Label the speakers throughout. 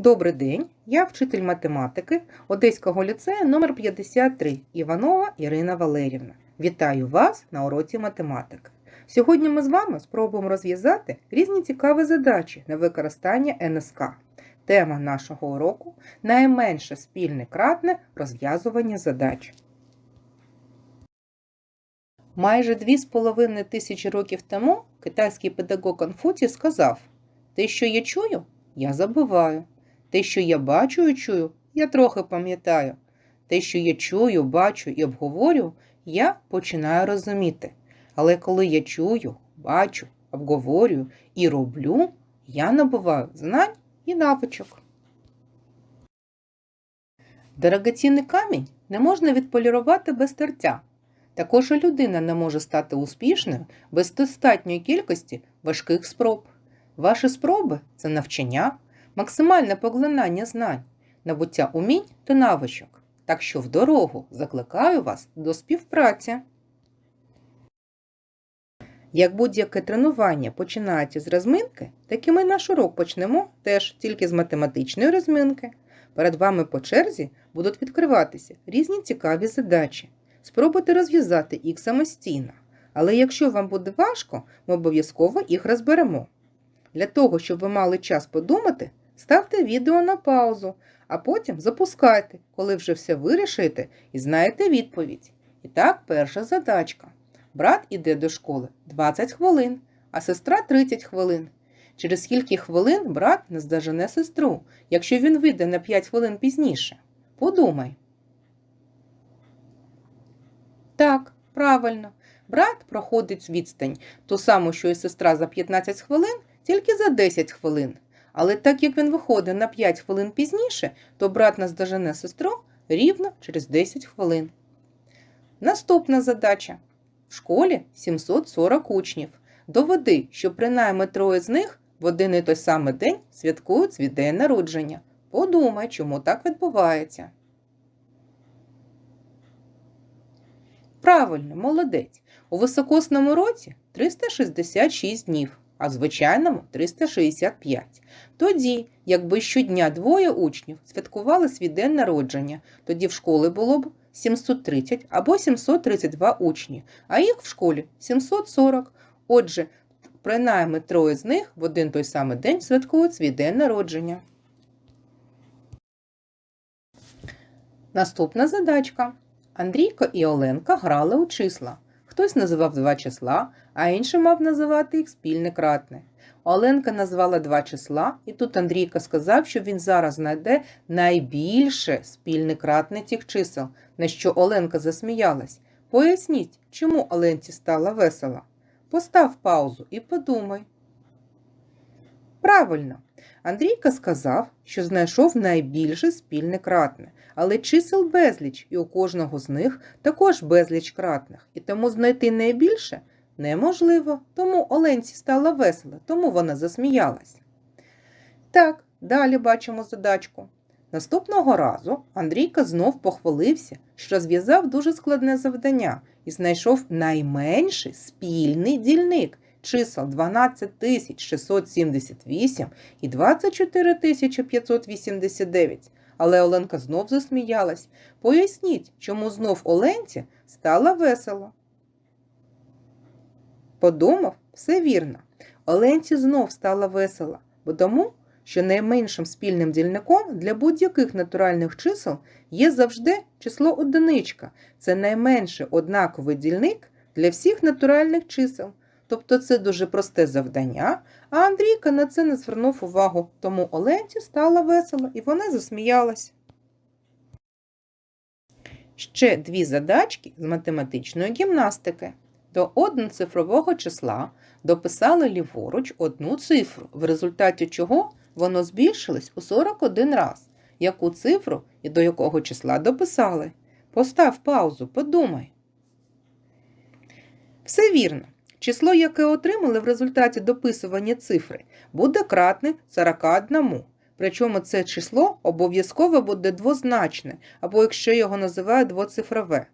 Speaker 1: Добрий день, я вчитель математики Одеського ліцею номер 53 Іванова Ірина Валерівна. Вітаю вас на уроці математики. Сьогодні ми з вами спробуємо розв'язати різні цікаві задачі на використання НСК. Тема нашого уроку найменше спільне кратне розв'язування задач. Майже дві з половиною тисячі років тому китайський педагог Конфуцій сказав: Те, що я чую, я забуваю. Те, що я бачу і чую, я трохи пам'ятаю. Те, що я чую, бачу і обговорю, я починаю розуміти. Але коли я чую, бачу, обговорюю і роблю, я набуваю знань і навичок. Дорогоцінний камінь не можна відполірувати без тертя. Також і людина не може стати успішною без достатньої кількості важких спроб. Ваші спроби це навчання, максимальне поглинання знань, набуття умінь та навичок. Так що в дорогу закликаю вас до співпраці. Як будь-яке тренування починається з розминки, так і ми наш урок почнемо теж тільки з математичної розминки. Перед вами по черзі будуть відкриватися різні цікаві задачі. Спробуйте розв'язати їх самостійно. Але якщо вам буде важко, ми обов'язково їх розберемо. Для того, щоб ви мали час подумати, ставте відео на паузу, а потім запускайте, коли вже все вирішите і знаєте відповідь. І так, перша задачка. Брат іде до школи 20 хвилин, а сестра 30 хвилин. Через скільки хвилин брат наздожене сестру, якщо він вийде на 5 хвилин пізніше? Подумай. Так, правильно. Брат проходить відстань ту саму, що і сестра за 15 хвилин, тільки за 10 хвилин. Але так як він виходить на 5 хвилин пізніше, то брат наздожене сестру рівно через 10 хвилин. Наступна задача. В школі 740 учнів. Доведи, що принаймні троє з них в один і той самий день святкують свій день народження. Подумай, чому так відбувається. Правильно, молодець. У високосному році 366 днів, а в звичайному 365. Тоді, якби щодня двоє учнів святкували свій день народження, тоді в школі було б 730 або 732 учні, а їх в школі 740. Отже, принаймні троє з них в один той самий день святкують свій день народження. Наступна задачка. Андрійко і Оленка грали у числа. Хтось називав два числа, а інший мав називати їх спільне кратне. Оленка назвала два числа, і тут Андрійка сказав, що він зараз знайде найбільше спільне кратне тих чисел, на що Оленка засміялась. Поясніть, чому Оленці стало весело. Постав паузу і подумай. Правильно, Андрійка сказав, що знайшов найбільше спільне кратне, але чисел безліч, і у кожного з них також безліч кратних, і тому знайти найбільше неможливо, тому Оленці стало весело, тому вона засміялась. Так, далі бачимо задачку. Наступного разу Андрійка знов похвалився, що зв'язав дуже складне завдання і знайшов найменший спільний дільник чисел 12678 і 24589. Але Оленка знов засміялась. Поясніть, чому знов Оленці стало весело. Подумав, все вірно. Оленці знов стало весело, бо тому, що найменшим спільним дільником для будь-яких натуральних чисел є завжди число одиничка. Це найменший однаковий дільник для всіх натуральних чисел. Тобто це дуже просте завдання, а Андрійка на це не звернув увагу, тому Оленці стало весело і вона засміялась. Ще дві задачки з математичної гімнастики. До одноцифрового числа дописали ліворуч одну цифру, в результаті чого воно збільшилось у 41 раз. Яку цифру і до якого числа дописали? Постав паузу, подумай. Все вірно. Число, яке отримали в результаті дописування цифри, буде кратне 41. Причому це число обов'язково буде двозначне, або якщо його називають двоцифрове.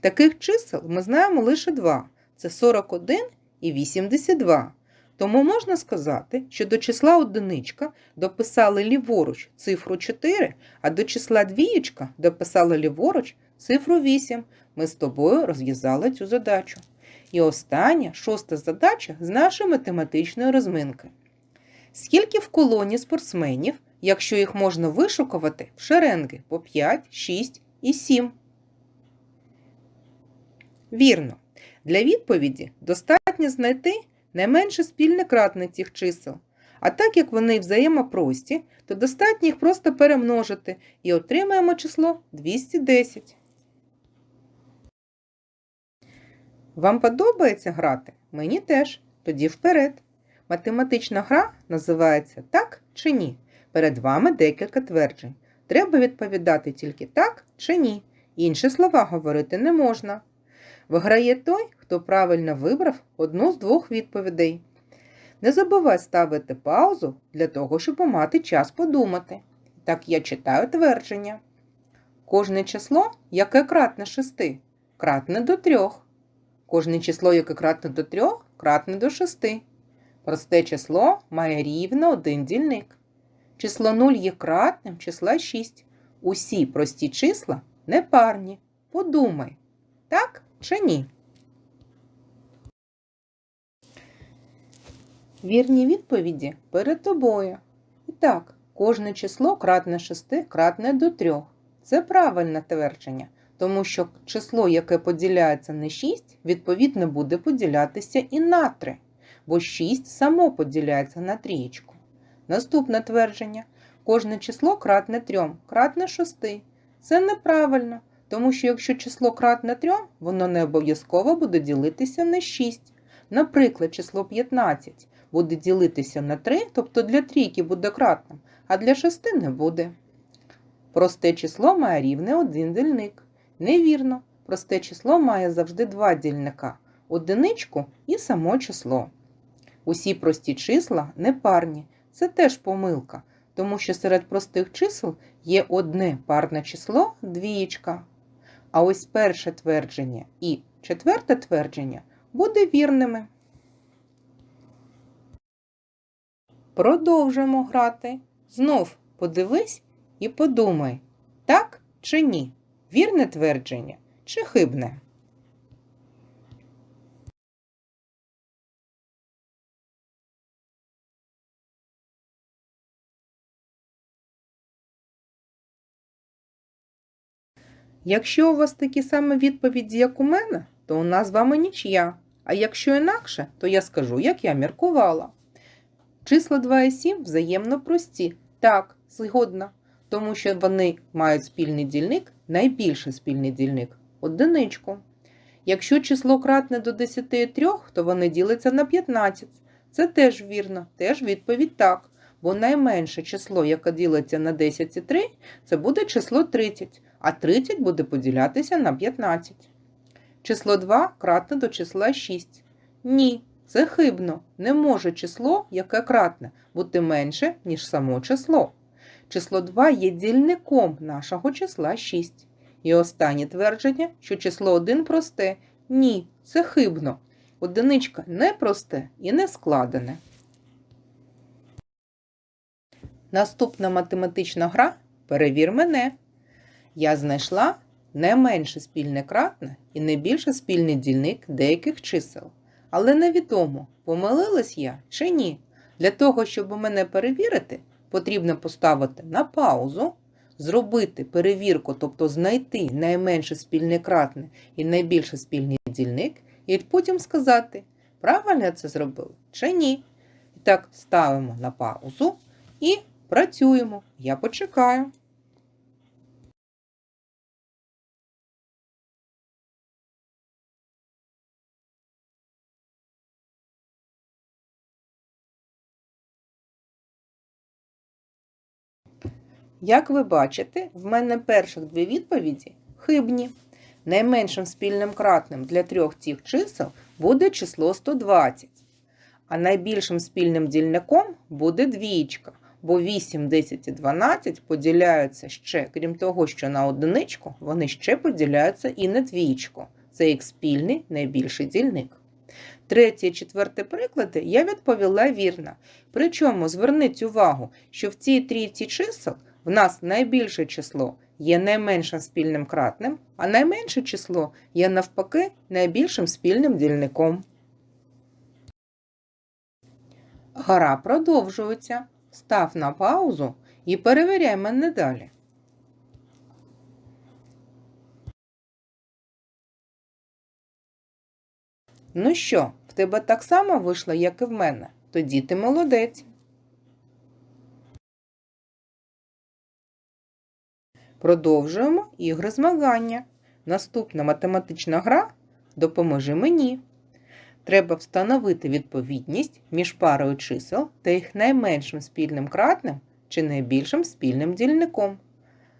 Speaker 1: Таких чисел ми знаємо лише два це 41 і 82. Тому можна сказати, що до числа одиничка дописали ліворуч цифру 4, а до числа двієчка дописали ліворуч цифру 8. Ми з тобою розв'язали цю задачу. І остання, шоста задача з нашої математичної розминки. Скільки в колоні спортсменів, якщо їх можна вишукувати в шеренги по 5, 6 і 7? Вірно. Для відповіді достатньо знайти найменше спільне кратне цих чисел. А так як вони взаємопрості, то достатньо їх просто перемножити і отримаємо число 210. Вам подобається грати? Мені теж. Тоді вперед. Математична гра називається так чи ні. Перед вами декілька тверджень. Треба відповідати тільки так чи ні. Інші слова говорити не можна. Виграє той, хто правильно вибрав одну з двох відповідей. Не забувай ставити паузу для того, щоб мати час подумати. Так я читаю твердження. Кожне число, яке кратне шести, кратне до трьох. Кожне число, яке кратне до трьох, кратне до шести. Просте число має рівно один дільник. Число 0 є кратним числа 6. Усі прості числа непарні. Подумай, так чи ні? Вірні відповіді перед тобою. І так, кожне число кратне 6 кратне до 3. Це правильне твердження, тому що число, яке поділяється на 6, відповідно буде поділятися і на 3, бо 6 само поділяється на трієчку. Наступне твердження. Кожне число кратне 3, кратне 6. Це неправильно, тому що якщо число кратне 3, воно не обов'язково буде ділитися на 6. Наприклад, число 15 буде ділитися на 3, тобто для трійки буде кратним, а для 6 не буде. Просте число має рівне один дільник. Невірно, просте число має завжди два дільника одиничку і само число. Усі прості числа непарні. Це теж помилка, тому що серед простих чисел є одне парне число двієчка. А ось перше твердження і четверте твердження буде вірними. Продовжимо грати. Знов подивись і подумай, так чи ні? Вірне твердження чи хибне? Якщо у вас такі самі відповіді, як у мене, то у нас з вами нічия. А якщо інакше, то я скажу, як я міркувала. Числа 2 і 7 взаємно прості. Так, згодна. Тому що вони мають спільний дільник, найбільший спільний дільник одиничку. Якщо число кратне до 10 3, то вони діляться на 15. Це теж вірно, теж відповідь так. Бо найменше число, яке ділиться на 10 і 3, це буде число 30, а 30 буде поділятися на 15. Число 2 кратне до числа 6. Ні, це хибно. Не може число, яке кратне, бути менше, ніж само число. Число 2 є дільником нашого числа 6. І останнє твердження, що число 1 просте. Ні, це хибно. Одиничка не просте і не складене. Наступна математична гра Перевір мене. Я знайшла не менше спільне кратне і не більше спільний дільник деяких чисел. Але невідомо, помилилась я чи ні. Для того, щоб мене перевірити, потрібно поставити на паузу, зробити перевірку, тобто знайти найменше спільне кратне і найбільше спільний дільник, і потім сказати, правильно я це зробив чи ні. І так, ставимо на паузу і працюємо. Я почекаю. Як ви бачите, в мене перших дві відповіді хибні. Найменшим спільним кратним для трьох цих чисел буде число 120. А найбільшим спільним дільником буде двічка, бо 8, 10 і 12 поділяються ще, крім того, що на одиничку, вони ще поділяються і на двічку. Це їх спільний найбільший дільник. Третє і четверте приклади я відповіла вірно. Причому зверніть увагу, що в цій трійці чисел в нас найбільше число є найменшим спільним кратним, а найменше число є навпаки найбільшим спільним дільником. Гра продовжується. Став на паузу і перевіряй мене далі. Ну що, в тебе так само вийшло, як і в мене? Тоді ти молодець. Продовжуємо ігри змагання. Наступна математична гра допоможи мені. Треба встановити відповідність між парою чисел та їх найменшим спільним кратним чи найбільшим спільним дільником.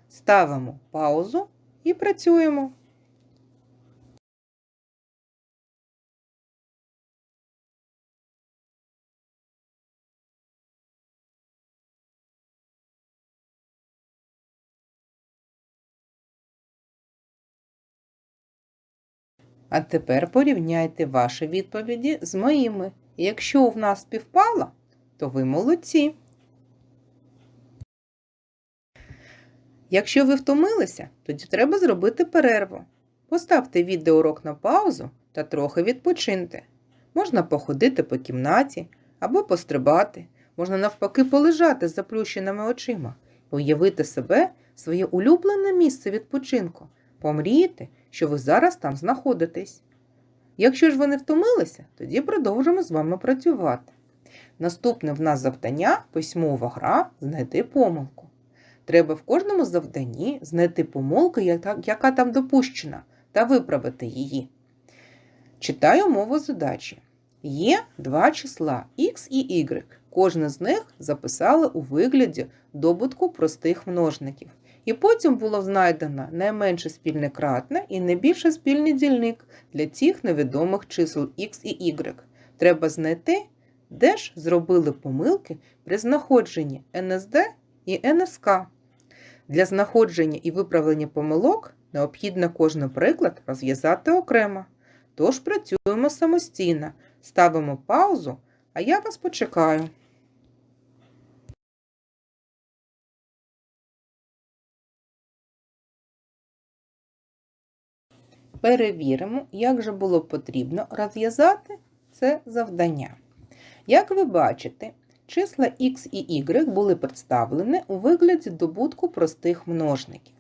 Speaker 1: Ставимо паузу і працюємо. А тепер порівняйте ваші відповіді з моїми. Якщо в нас співпало, то ви молодці. Якщо ви втомилися, тоді треба зробити перерву. Поставте відеоурок на паузу та трохи відпочиньте. Можна походити по кімнаті або пострибати, можна навпаки полежати з заплющеними очима, уявити себе своє улюблене місце відпочинку, помріяти, що ви зараз там знаходитесь. Якщо ж ви не втомилися, тоді продовжимо з вами працювати. Наступне в нас завдання письмова гра знайти помилку. Треба в кожному завданні знайти помилку, яка там допущена, та виправити її. Читаю мову задачі. Є два числа x і y. Кожне з них записали у вигляді добутку простих множників. І потім було знайдено найменше спільне кратне і найбільше спільний дільник для цих невідомих чисел x і y. Треба знайти, де ж зробили помилки при знаходженні НСД і НСК. Для знаходження і виправлення помилок необхідно кожен приклад розв'язати окремо. Тож працюємо самостійно, ставимо паузу, а я вас почекаю. Перевіримо, як же було потрібно розв'язати це завдання. Як ви бачите, числа x і y були представлені у вигляді добутку простих множників.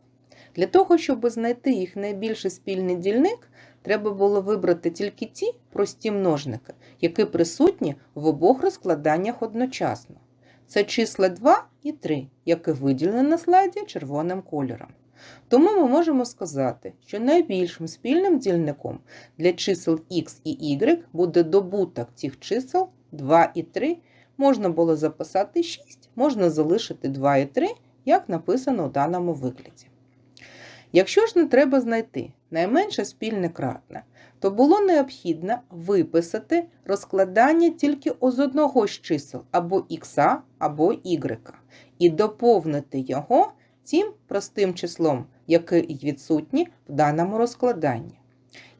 Speaker 1: Для того, щоб знайти їх найбільший спільний дільник, треба було вибрати тільки ті прості множники, які присутні в обох розкладаннях одночасно. Це числа 2 і 3, які виділені на слайді червоним кольором. Тому ми можемо сказати, що найбільшим спільним дільником для чисел x і y буде добуток цих чисел 2 і 3. Можна було записати 6, можна залишити 2 і 3, як написано у даному викладі. Якщо ж не треба знайти найменше спільне кратне, то було необхідно виписати розкладання тільки з одного з чисел або х, або y, і доповнити його тим простим числом, яке відсутні в даному розкладанні.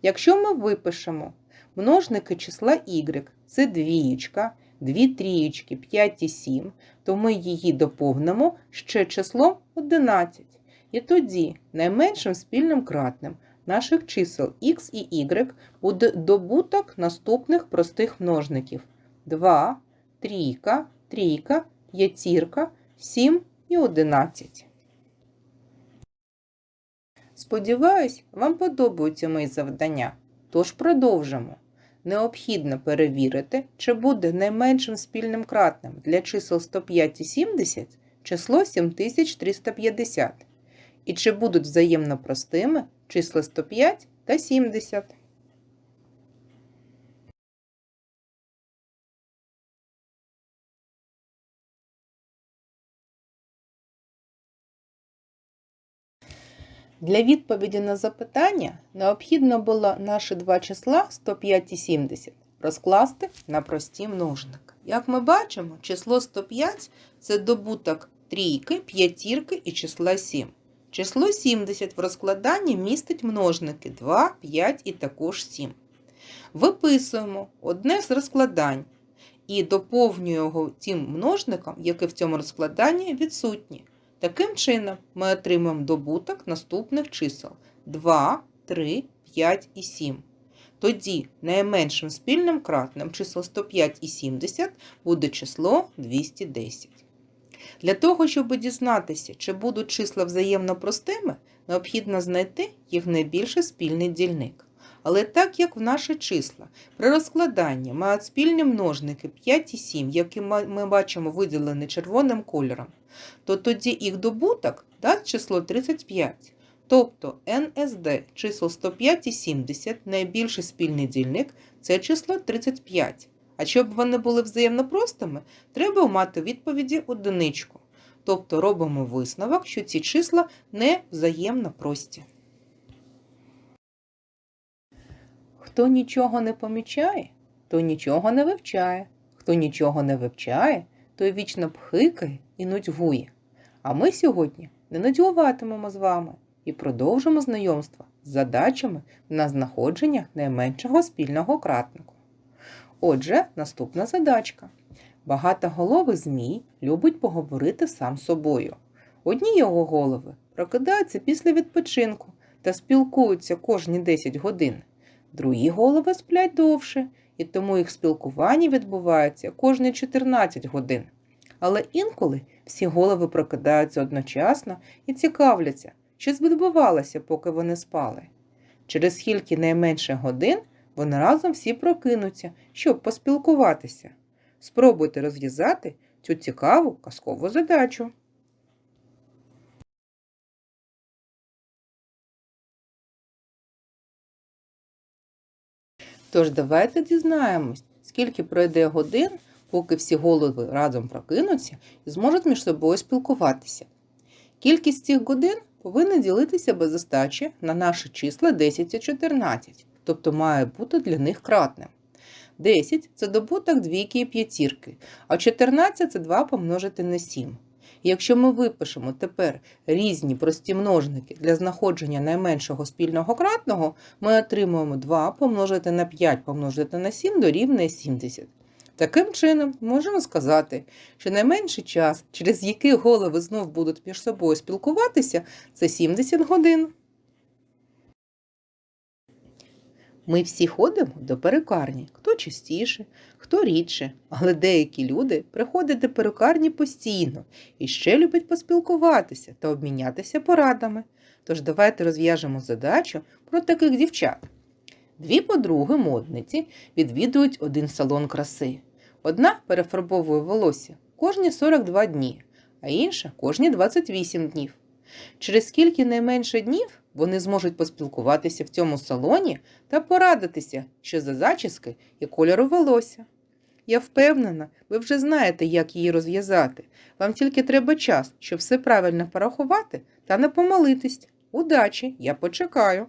Speaker 1: Якщо ми випишемо множники числа y, це двієчка, 2 трієчки, 5 і 7, то ми її доповнимо ще числом 11. І тоді найменшим спільним кратним наших чисел x і y буде добуток наступних простих множників 2, трійка, трійка, п'ятірка, 7 і 11. Сподіваюсь, вам подобаються мої завдання, тож продовжимо. Необхідно перевірити, чи буде найменшим спільним кратним для чисел 105 і 70 число 7350, і чи будуть взаємно простими числа 105 та 70. Для відповіді на запитання необхідно було наші два числа 105 і 70 розкласти на прості множники. Як ми бачимо, число 105 це добуток трійки, п'ятірки і числа 7. Число 70 в розкладанні містить множники 2, 5 і також 7. Виписуємо одне з розкладань і доповнюємо його тим множником, який в цьому розкладанні відсутні. Таким чином, ми отримаємо добуток наступних чисел 2, 3, 5 і 7. Тоді найменшим спільним кратним чисел 105 і 70 буде число 210. Для того, щоб дізнатися, чи будуть числа взаємно простими, необхідно знайти їх найбільший спільний дільник. Але так як в наші числа при розкладанні мають спільні множники 5 і 7, які ми бачимо виділені червоним кольором, то тоді їх добуток дасть число 35. Тобто НСД чисел 105 і 70, найбільший спільний дільник це число 35. А щоб вони були взаємно простими, треба мати відповіді одиничку. Тобто робимо висновок, що ці числа не взаємно прості. Хто нічого не помічає, той нічого не вивчає. Хто нічого не вивчає, той вічно пхикає і нудьгує. А ми сьогодні не нудьгуватимемо з вами і продовжимо знайомство з задачами на знаходження найменшого спільного кратнику. Отже, наступна задачка. Багатоголовий змій любить поговорити сам з собою. Одні його голови прокидаються після відпочинку та спілкуються кожні 10 годин. Другі голови сплять довше, і тому їх спілкування відбувається кожні 14 годин. Але інколи всі голови прокидаються одночасно і цікавляться, що відбувалося, поки вони спали. Через скільки найменше годин вони разом всі прокинуться, щоб поспілкуватися. Спробуйте розв'язати цю цікаву казкову задачу. Тож давайте дізнаємось, скільки пройде годин, поки всі голови разом прокинуться і зможуть між собою спілкуватися. Кількість цих годин повинна ділитися без остачі на наші числа 10 і 14, тобто має бути для них кратним. 10 це добуток двійки і п'ятірки, а 14 це 2 помножити на 7. Якщо ми випишемо тепер різні прості множники для знаходження найменшого спільного кратного, ми отримуємо 2 помножити на 5 помножити на 7 дорівнює 70. Таким чином, можемо сказати, що найменший час, через який голови знов будуть між собою спілкуватися, це 70 годин. Ми всі ходимо до перукарні, хто частіше, хто рідше, але деякі люди приходять до перукарні постійно і ще люблять поспілкуватися та обмінятися порадами. Тож давайте розв'яжемо задачу про таких дівчат. Дві подруги модниці відвідують один салон краси. Одна перефарбовує волосся кожні 42 дні, а інша кожні 28 днів. Через скільки найменше днів вони зможуть поспілкуватися в цьому салоні та порадитися, що за зачіски і кольору волосся. Я впевнена, ви вже знаєте, як її розв'язати. Вам тільки треба час, щоб все правильно порахувати та не помилитись. Удачі, я почекаю.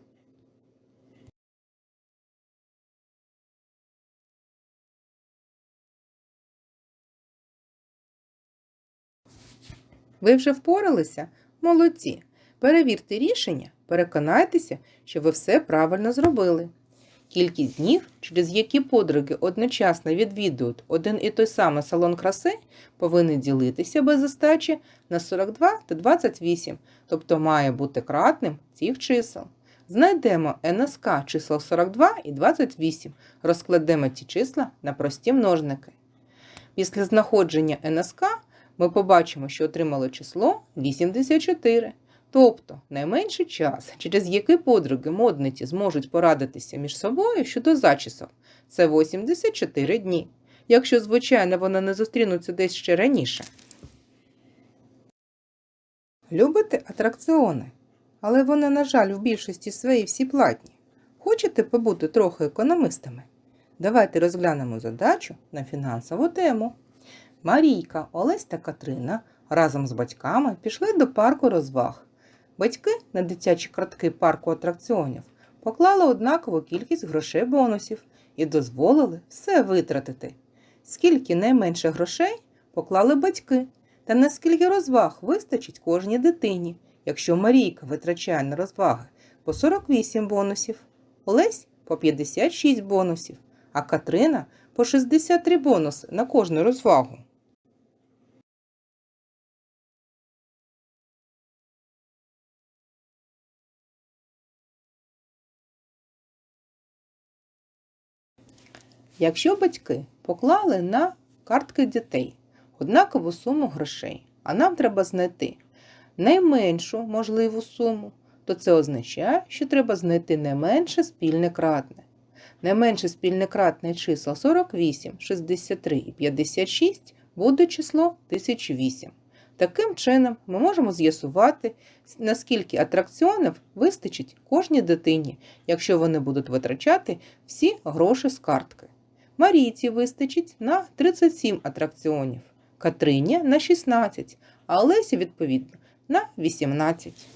Speaker 1: Ви вже впоралися? Молодці. Перевірте рішення, переконайтеся, що ви все правильно зробили. Кількість днів, через які подруги одночасно відвідують один і той самий салон краси, повинні ділитися без остачі на 42 та 28, тобто має бути кратним цих чисел. Знайдемо НСК чисел 42 і 28, розкладемо ці числа на прості множники. Після знаходження НСК ми побачимо, що отримали число 84. Тобто найменший час, через який подруги модниці зможуть порадитися між собою щодо зачісок, це 84 дні. Якщо, звичайно, вони не зустрінуться десь ще раніше. Любите атракціони, але вони, на жаль, в більшості своїй всі платні. Хочете побути трохи економистами? Давайте розглянемо задачу на фінансову тему. Марійка, Олесь та Катрина разом з батьками пішли до парку розваг. Батьки на дитячі картки парку атракціонів поклали однакову кількість грошей бонусів і дозволили все витратити. Скільки найменше грошей поклали батьки, та наскільки розваг вистачить кожній дитині, якщо Марійка витрачає на розваги по 48 бонусів, Олесь по 56 бонусів, а Катрина по 63 бонуси на кожну розвагу. Якщо батьки поклали на картки дітей однакову суму грошей, а нам треба знайти найменшу можливу суму, то це означає, що треба знайти найменше спільне кратне. Найменше спільне кратне числа 48, 63 і 56 буде число 1008. Таким чином, ми можемо з'ясувати, наскільки атракціонів вистачить кожній дитині, якщо вони будуть витрачати всі гроші з картки. Марійці вистачить на 37 атракціонів, Катрині на 16, а Олесі, відповідно, на 18.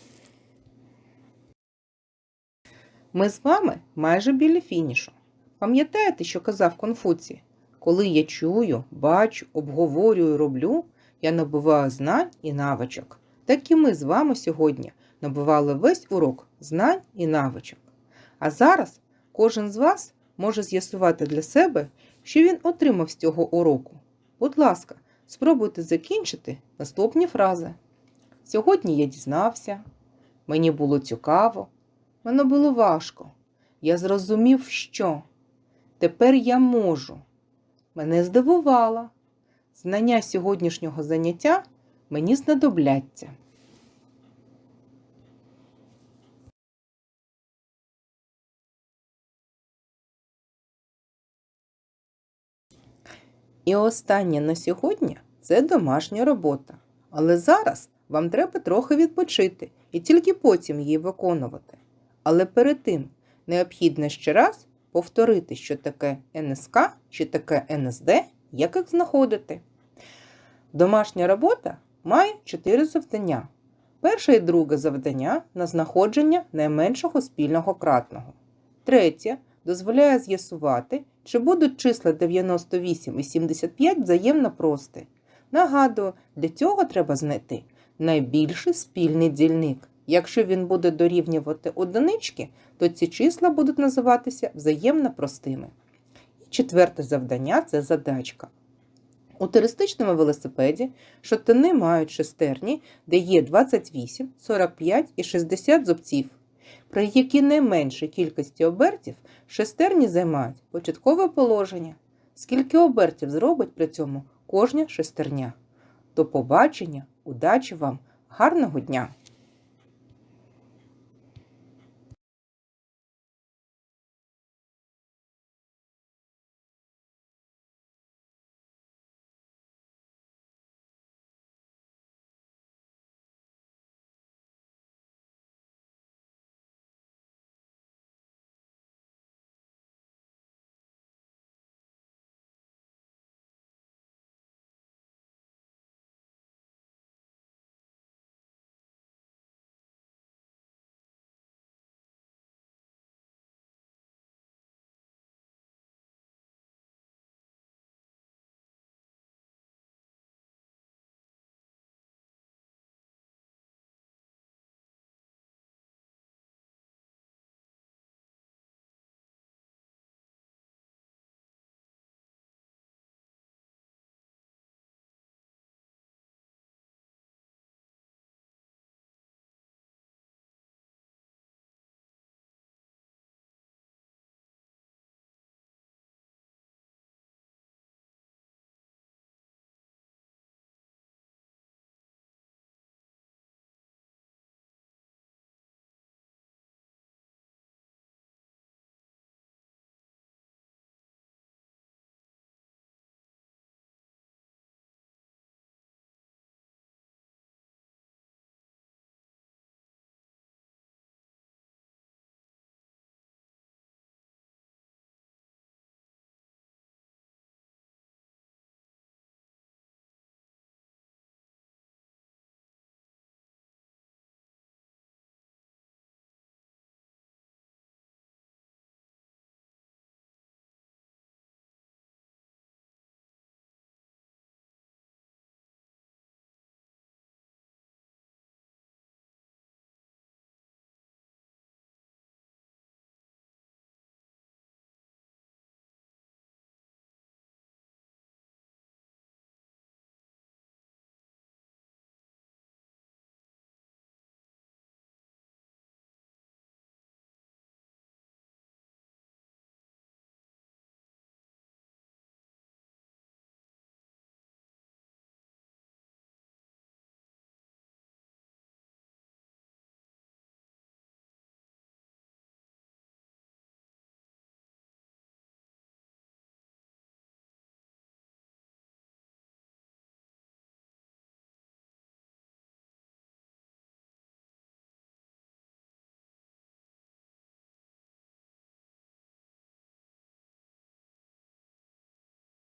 Speaker 1: Ми з вами майже біля фінішу. Пам'ятаєте, що казав Конфуцій? Коли я чую, бачу, обговорюю, роблю, я набуваю знань і навичок. Так і ми з вами сьогодні набували весь урок знань і навичок. А зараз кожен з вас може з'ясувати для себе, що він отримав з цього уроку. Будь ласка, спробуйте закінчити наступні фрази. Сьогодні я дізнався, мені було цікаво, мене було важко. Я зрозумів, що тепер я можу. Мене здивувало. Знання сьогоднішнього заняття мені знадобляться. І останнє на сьогодні це домашня робота. Але зараз вам треба трохи відпочити і тільки потім її виконувати. Але перед тим необхідно ще раз повторити, що таке НСК, що таке НСД, як їх знаходити. Домашня робота має чотири завдання. Перше і друге завдання на знаходження найменшого спільного кратного. Третє дозволяє з'ясувати, чи будуть числа 98 і 75 взаємно прості. Нагадую, для цього треба знайти найбільший спільний дільник. Якщо він буде дорівнювати одинички, то ці числа будуть називатися взаємно простими. І четверте завдання це задачка. У туристичному велосипеді шотини мають шестерні, де є 28, 45 і 60 зубців, при якій найменшій кількості обертів шестерні займають початкове положення. Скільки обертів зробить при цьому кожня шестерня? До побачення, удачі вам, гарного дня!